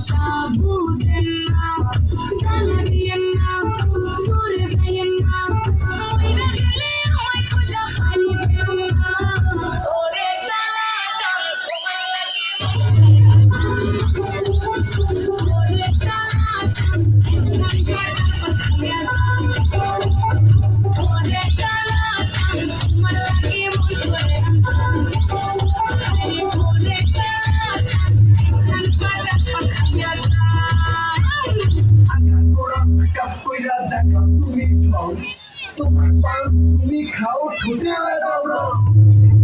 下不去。তুমি খাও ঠোঁটে বেড়াও না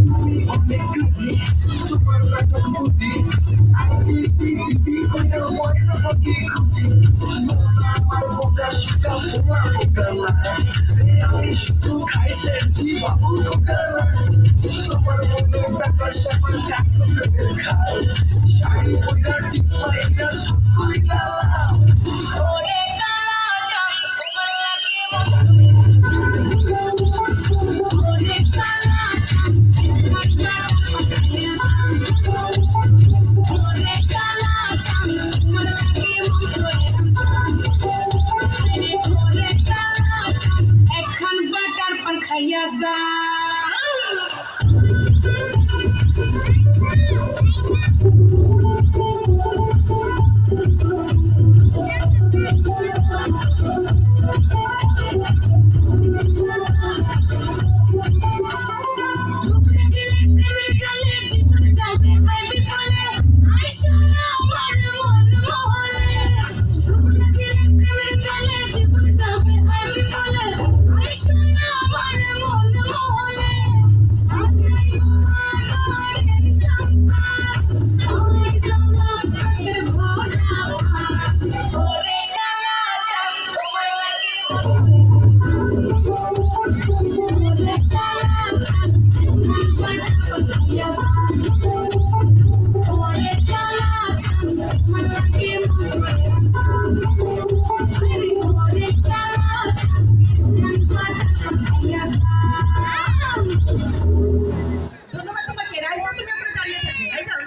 তুমি অনেক খুশি তোমার নাটক বুঝি আমি পৃথিবী করে ময়নাকে খুঁজি আমার বোকা সুতা বোকা বোকা না আমি শুধু খাই সেটি বাবু বোকা না তোমার মনে ব্যাপার স্যাপার কাঠ খাই শাড়ি বোকা Bye.